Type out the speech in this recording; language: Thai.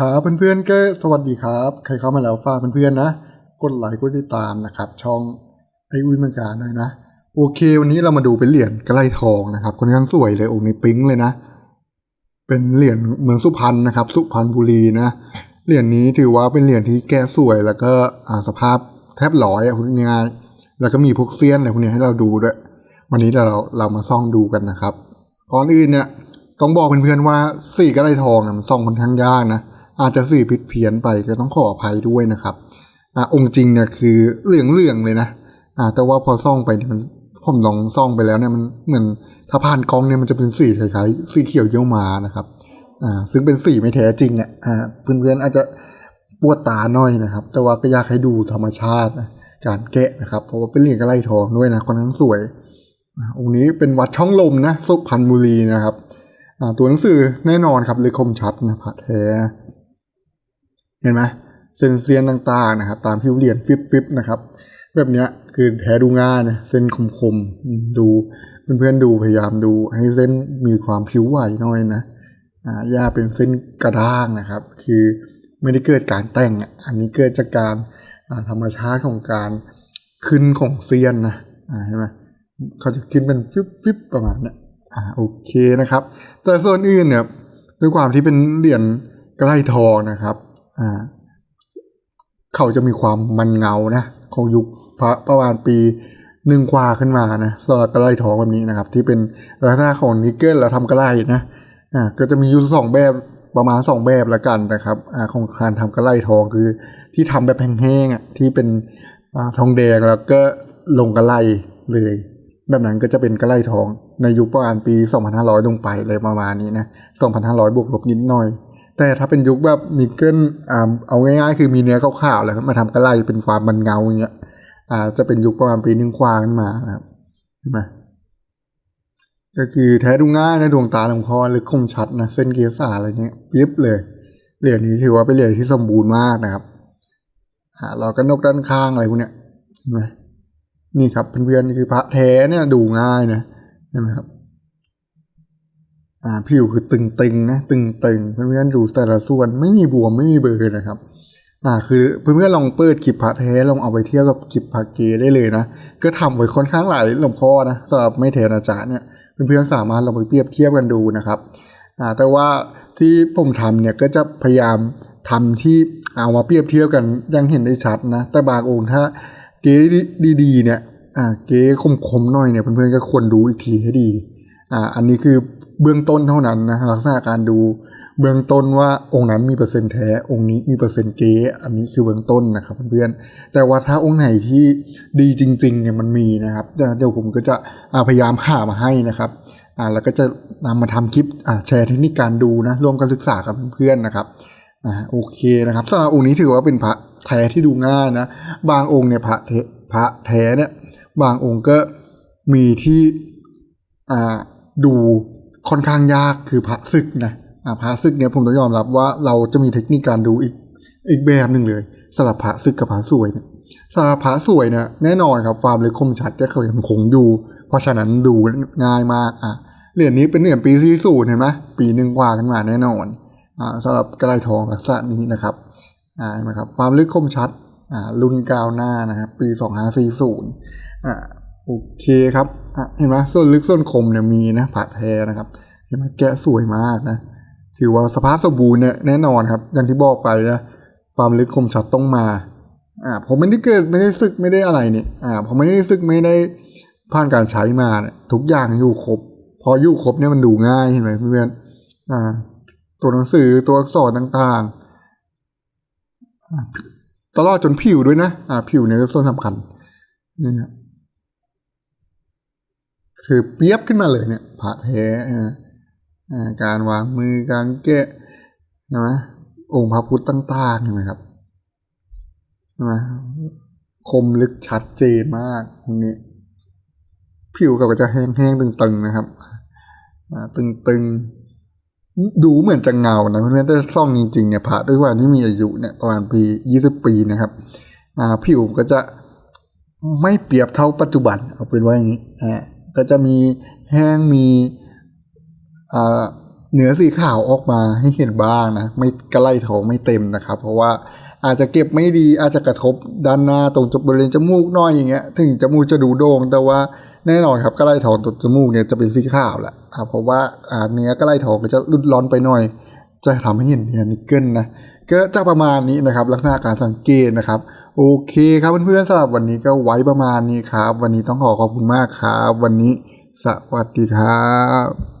ครับเพื่อนๆก็สวัสดีครับ ใครเข้ามาแล้วฝากเพื่อนๆนะ กดไลค์กดติดตามนะครับ ช่องไออุ้ยเมืองการหน่อยนะ โอเค วันนี้เรามาดูเป็นเหรียญกระไรทองนะครับค่อนข้างสวยเลยองค์นี้ปิ๊งเลยนะ เป็นเหรียญเมืองสุพรรณนะครับ สุพรรณบุรีนะเหรียญนี้ถือว่าเป็นเหรียญที่แก้สวยแล้วก็สภาพแทบร้อยอะคุณง่ายแล้วก็มีพวกเซียนอะไรพวกนี้ให้เราดูด้วย วันนี้เราเรามาซ่องดูกันนะครับก่อนอื่นเนี่ยต้องบอกเพื่อนๆว่าสีกระไรทองเนี่ยมันซ่องค่อนข้างยากนะ อาจจะสีผิดเพี้ยนไปก็ต้องขออภัยด้วยนะครับอ่าองค์จริงเนี่ยคือเหลืองเหลืองๆเลยนะอ่าแต่ว่าพอซ่องไปนี่มันผมลองซ่องไปแล้วเนี่ยมันเหมือนถ้าผ่านกล้องเนี่ยมันจะเป็นสีคล้ายๆสีเขียวเยี่ยวมานะครับอ่าซึ่งเป็นสีไม่แท้จริงอะอ่าเพื่อนๆอาจจะปวดตาหน่อยนะครับ แต่ว่าก็อยากให้ดูธรรมชาติการแกะนะครับ เพราะว่าเป็นเหรียญกระไรทองด้วยนะค่อนข้างสวยองค์นี้เป็นวัดช่องลมนะสุพรรณบุรีนะครับตัวหนังสือแน่นอนครับเลยคมชัดนะพระแท้ เห็นไหมเส้นเซียนต่างๆนะครับ ตามผิวเหรียญฟิบๆนะครับ แบบเนี้ยคือแท้ดูง่ายนะเส้นคมๆอืมดูเพื่อนๆดูพยายามดูให้เส้นมีความผิวไหวหน่อยนะอ่าย่าเป็นเส้นกระด้างนะครับ คือไม่ได้เกิดการแต่งอันนี้เกิดจากการธรรมชาติของการขึ้นของเซียนนะอ่าเห็นไหมเขาจะกินเป็นฟิบฟิบประมาณนี้อ่าโอเคนะครับ แต่ส่วนอื่นเนี่ยด้วยความที่เป็นเหรียญใกล้ทองนะครับ เขาจะมีความมันเงานะของยุคพระประมาณปีหนึ่งกว่าขึ้นมานะสำหรับกระไรทองแบบนี้นะครับ ที่เป็นลักษณะของนิกเกิลแล้วทำกระไรนะอ่าก็จะมีอยู่สองแบบประมาณสองแบบละกันนะครับอของการทำกระไรทองคือ ที่ทำแบบแห้งๆอะที่เป็นอทองแดงแล้วก็ลงกระไรเลย แบบนั้นก็จะเป็นกระไรทองในยุคประมาณปี 2500 ลงไปเลยประมาณนี้นะ 2,500 บวกลบนิดหน่อย แต่ถ้าเป็นยุคแบบนิกเกิลอ่าเอาง่ายๆ คือมีเนื้อขาวๆแล้วมาทำกระไรเป็นความมันเงาอย่างเงี้ยอ่าจะเป็นยุคประมาณปีหนึ่งกว่าขึ้นมานะครับเห็นไหมก็คือแท้ดูง่ายนะดวงตาลำคอหรือคมชัดนะเส้นเกียร์สาอะไรเนี้ยปิ๊บเลยเหรียญนี้ถือว่าเป็นเหรียญที่สมบูรณ์มากนะครับอ่าเราก็นกด้านข้างอะไรพวกเนี้ยเห็นไหมนี่ครับเพื่อนๆนี่คือพระแท้เนี่ยดูง่ายนะเห็นไหมครับ อ่าผิวคือตึงๆนะตึงๆเพื่อนๆดูแต่ละส่วนไม่มีบวมไม่มีเบลอร์นะครับอ่าคือเพื่อนๆลองเปิดคลิปพระแท้ลองเอาไปเทียบกับคลิปพระเกได้เลยนะก็ทำไว้ค่อนข้างหลายหลวงพ่อนะสำหรับไม่แท้อาจารย์เนี่ยเพื่อนๆสามารถลองไปเปรียบเทียบกันดูนะครับอ่าแต่ว่าที่ผมทำเนี่ยก็จะพยายามทำที่เอามาเปรียบเทียบกันยังเห็นได้ชัดนะแต่บางองค์ถ้าเก๊ดีๆเนี่ยอ่าเก๊คมๆหน่อยเนี่ยเพื่อนๆก็ควรดูอีกทีให้ดีอ่าอันนี้คือ เบื้องต้นเท่านั้นนะลักษณะการดูเบื้องต้นว่าองค์นั้นมีเปอร์เซ็นต์แท้ องค์นี้มีเปอร์เซ็นต์เก๊อันนี้คือเบื้องต้นนะครับเพื่อนๆแต่ว่าถ้าองค์ไหนที่ดีจริงๆเนี่ยมันมีนะครับเดี๋ยวผมก็จะพยายามหามาให้นะครับอ่าแล้วก็จะนำมาทำคลิปแชร์เทคนิคการดูนะร่วมกันศึกษากับเพื่อนๆนะครับอ่าโอเคนะครับสำหรับองค์นี้ถือว่าเป็นพระแท้ที่ดูง่ายนะ บางองค์เนี่ยพระเทพระแท้เนี่ยบางองค์ก็มีที่อ่าดู ค่อนข้างยากคือพระศึกนะอ่าพระศึกเนี่ยผมต้องยอมรับว่าเราจะมีเทคนิคการดูอีกอีกแบบหนึ่งเลยสำหรับพระศึกกับพระสวยเนี่ยสำหรับพระสวยเนี่ยแน่นอนครับความลึกคมชัดจะเขายังคงอยู่ เพราะฉะนั้นดูง่ายมากอะเหรียญนี้เป็นเหรียญปีที่สูนเห็นไหมปีหนึ่งกว่าขึ้นมาแน่นอนอ่าสำหรับกระไรทองลักษณะนี้นะครับอ่าเห็นไหมครับความลึกคมชัดอ่ารุ่นกาวหน้านะครับปี 2540อ่าโอเคครับ อะเห็นไหมส่วนลึกส่วนคมเนี่ยมีนะผ่าแท้นะครับ เห็นไหมแกะสวยมากนะ ถือว่าสภาพสมบูรณ์เนี่ยแน่นอนครับ อย่างที่บอกไปนะความลึกคมชัดต้องมา อ่าผมไม่ได้เกิดไม่ได้ซึกไม่ได้อะไรนี่อ่าผมไม่ได้ซึกไม่ได้ผ่านการใช้มาเนี่ยทุกอย่างอยู่ครบ พออยู่ครบเนี่ยมันดูง่ายเห็นไหมเพื่อนอ่า ตัวหนังสือตัวอักษรต่างๆตลอดจนผิวด้วยนะ อ่า ผิวเนี่ยก็ส่วนสำคัญนี่ครับ คือเปียบขึ้นมาเลยเนี่ยผ่าแท้การวางมือการแกะใช่ไหมองค์พระพุทธต่างๆเห็นไหมครับใช่ไหมคมลึกชัดเจนมากตรงนี้ ผิวก็จะแห้งๆตึงๆนะครับตึงๆ ดูเหมือนจะเงานะเพื่อนๆแต่ซ่องจริงๆเนี่ยพระด้วยว่าที่มีอายุเนี่ยประมาณปียี่สิบปีนะครับผิวก็จะไม่เปรียบเท่าปัจจุบันเอาเป็นว่าอย่างนี้ ก็จะมีแห้งมีเนื้อสีขาวออกมาให้เห็นบ้างนะ ไม่กระไล่ทองไม่เต็มนะครับ เพราะว่าอาจจะเก็บไม่ดีอาจจะกระทบด้านหน้าตรงจบริเวณจมูกน้อยอย่างเงี้ย ถึงจมูกจะดูโด่งแต่ว่าแน่นอนครับกระไล่ทองตรงจมูกเนี่ยจะเป็นสีขาวแหละเพราะว่าเนื้อกระไล่ทองก็จะรุดร้อนไปหน่อย จะทำให้เห็นเนื้อนิกเกิลนะ ก็จะประมาณนี้นะครับ ลักษณะการสังเกตนะครับ โอเคครับเพื่อนๆสำหรับวันนี้ก็ไว้ประมาณนี้ครับ วันนี้ต้องขอขอบคุณมากครับ วันนี้สวัสดีครับ